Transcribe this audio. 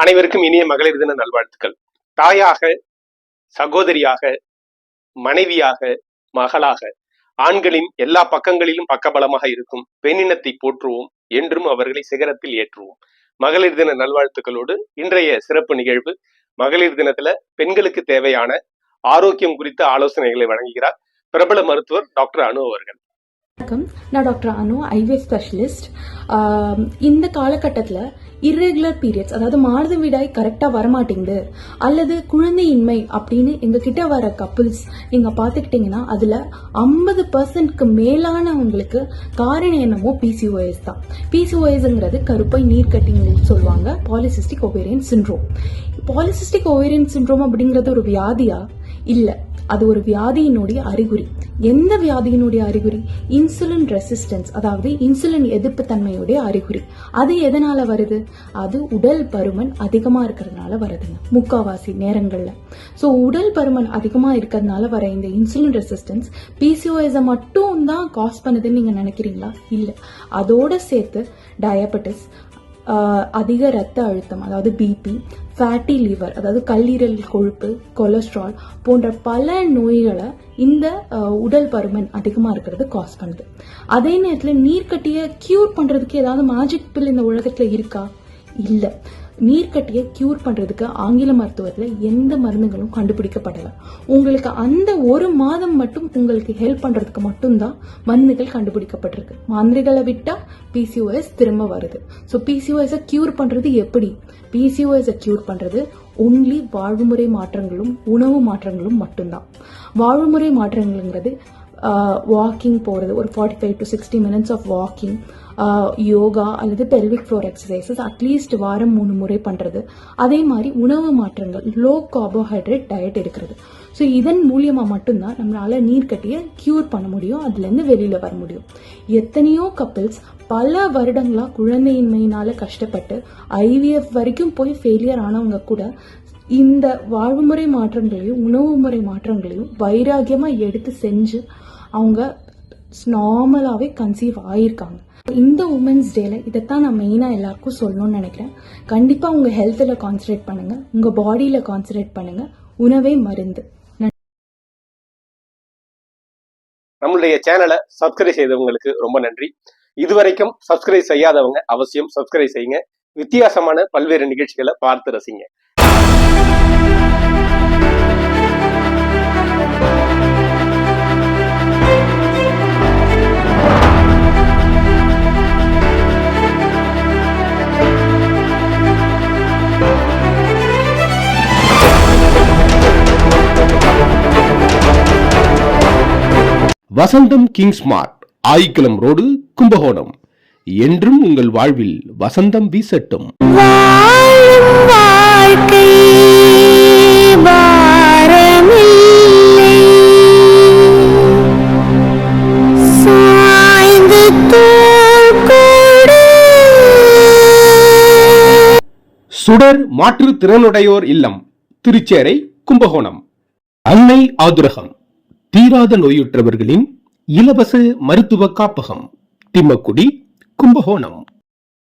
அனைவருக்கும் இனிய மகளிர் தின நல்வாழ்த்துக்கள். தாயாக சகோதரியாக மனைவியாக மகளாக ஆண்களின் எல்லா பக்கங்களிலும் பக்கபலமாக இருக்கும் பெண்ணினத்தை போற்றுவோம் என்றும் அவர்களை சிகரத்தில் ஏற்றுவோம். மகளிர் தின நல்வாழ்த்துக்களோடு இன்றைய சிறப்பு நிகழ்வு மகளிர் தினத்துல பெண்களுக்கு தேவையான ஆரோக்கியம் குறித்த ஆலோசனைகளை வழங்குகிறார் பிரபல மருத்துவர் டாக்டர் அனு அவர்கள். வணக்கம். நான் டாக்டர் அனு ஐவே ஸ்பெஷலிஸ்ட். இந்த காலகட்டத்தில் இர்ரெகுலர் பீரியட்ஸ் அதாவது மாதவிடாய் கரெக்டாக வரமாட்டேங்குது. அல்லது குழந்தையின்மை அப்படின்னு எங்ககிட்ட வர கப்புள்ஸ் நீங்கள் பார்த்துக்கிட்டிங்கன்னா அதில் ஐம்பது பர்சன்ட்க்கு மேலானவங்களுக்கு காரணம் என்னமோ பிசிஓஎஸ் தான். பிசிஓஎஸ்ங்கிறது கருப்பை நீர்க்கட்டின்னு சொல்லுவாங்க polycystic ovarian syndrome polycystic ovarian syndrome அப்படிங்கிறது ஒரு வியாதியா? இல்லை. அது ஒரு வியாதியினுடைய அறிகுறி. எந்த வியாதியினுடைய அறிகுறி? இன்சுலின் ரெசிஸ்டன்ஸ் அதாவது இன்சுலின் எதிர்ப்பு தன்மையுடைய அறிகுறி. அது எதனால வருது? அது உடல் பருமன் அதிகமா இருக்கிறதுனால வருதுங்க. முக்காவாசி நேரங்கள்ல. ஸோ உடல் பருமன் அதிகமா இருக்கிறதுனால வர இந்த இன்சுலின் ரெசிஸ்டன்ஸ் பிசிஓஎஸை மட்டும் தான் காஸ் பண்ணுதுன்னு நீங்க நினைக்கிறீங்களா? இல்ல. அதோட சேர்த்து டயபெட்டிஸ் அதிக ரத்த அழுத்தம் அதாவது பிபி ஃபேட்டி லிவர் அதாவது கல்லீரல் கொழுப்பு கொலஸ்ட்ரால் போன்ற பல நோய்களை இந்த உடல் பருமன் அதிகமாக இருக்கிறது காஸ் பண்ணுது. அதே நேரத்தில் நீர்க்கட்டியை க்யூர் பண்ணுறதுக்கு ஏதாவது மேஜிக் பில் இந்த உலகத்தில் இருக்கா? இல்லை. நீர்க்கட்டியை க்யூர் பண்ணுறதுக்கு ஆங்கில மருத்துவத்தில் எந்த மருந்துகளும் கண்டுபிடிக்கப்படலை. உங்களுக்கு அந்த ஒரு மாதம் மட்டும் உங்களுக்கு ஹெல்ப் பண்ணுறதுக்கு மட்டும்தான் மருந்துகள் கண்டுபிடிக்கப்பட்டிருக்கு. மாந்திரிகளை விட்டால் பிசிஓஎஸ் திரும்ப வருது. ஸோ பிசிஓஎஸை க்யூர் பண்ணுறது எப்படி? பிசிஓஎஸை க்யூர் பண்ணுறது ஒன்லி வாழ்வுமுறை மாற்றங்களும் உணவு மாற்றங்களும் மட்டும்தான். வாழ்வுமுறை மாற்றங்கள்ங்கிறது Uh, வாக்கிங் போகிறது ஒரு forty five to sixty minutes of walking yoga அல்லது பெல்விக் ஃப்ளோர் எக்ஸசைசஸ் அட்லீஸ்ட் வாரம் மூணு முறை பண்ணுறது அதே மாதிரி உணவு மாற்றங்கள் லோ கார்போஹைட்ரேட் டயட் எடுக்கிறது. ஸோ இதன் மூலியமாக மட்டும்தான் நம்மளால நீர்க்கட்டியை க்யூர் பண்ண முடியும் அதுலேருந்து வெளியில் வர முடியும். எத்தனையோ கப்பிள்ஸ் பல வருடங்களாக குழந்தையின்மையினால் கஷ்டப்பட்டு ஐவிஎஃப் வரைக்கும் போய் ஃபெயிலியர் ஆனவங்க கூட இந்த வாழ்வு முறை மாற்றங்களையும் உணவு முறை மாற்றங்களையும் வைராகியமாக எடுத்து செஞ்சு அவங்க நார்மலாகவே கன்சீவ் ஆகியிருக்காங்க இந்த உமன்ஸ் டேல இதைத்தான் நான் மெயினாக எல்லாருக்கும் சொல்லணும்னு நினைக்கிறேன். கண்டிப்பாக உங்கள் ஹெல்த்தில் கான்சன்ட்ரேட் பண்ணுங்கள் உங்கள் பாடியில் கான்சன்ட்ரேட் பண்ணுங்கள் உணவே மருந்து. நம்மளுடைய சேனலை சப்ஸ்கிரைப் செய்தவங்களுக்கு ரொம்ப நன்றி. இதுவரைக்கும் சப்ஸ்கிரைப் செய்யாதவங்க அவசியம் சப்ஸ்கிரைப் செய்யுங்க. வித்தியாசமான பல்வேறு நிகழ்ச்சிகளை பார்த்து ரசிங்க. Vasantham king smart Ayikulam road Kumbakonam. என்றும் உங்கள் வாழ்வில் வசந்தம் வீசட்டும். வாழ்க்கை சாய்ந்து சுடர் மாற்று திறனுடையோர் இல்லம் திருச்சேரை கும்பகோணம். அன்னை ஆதுரகம் தீராத நோயுற்றவர்களின் இலவச மருத்துவ காப்பகம் திம்மக்குடி கும்பகோணம்.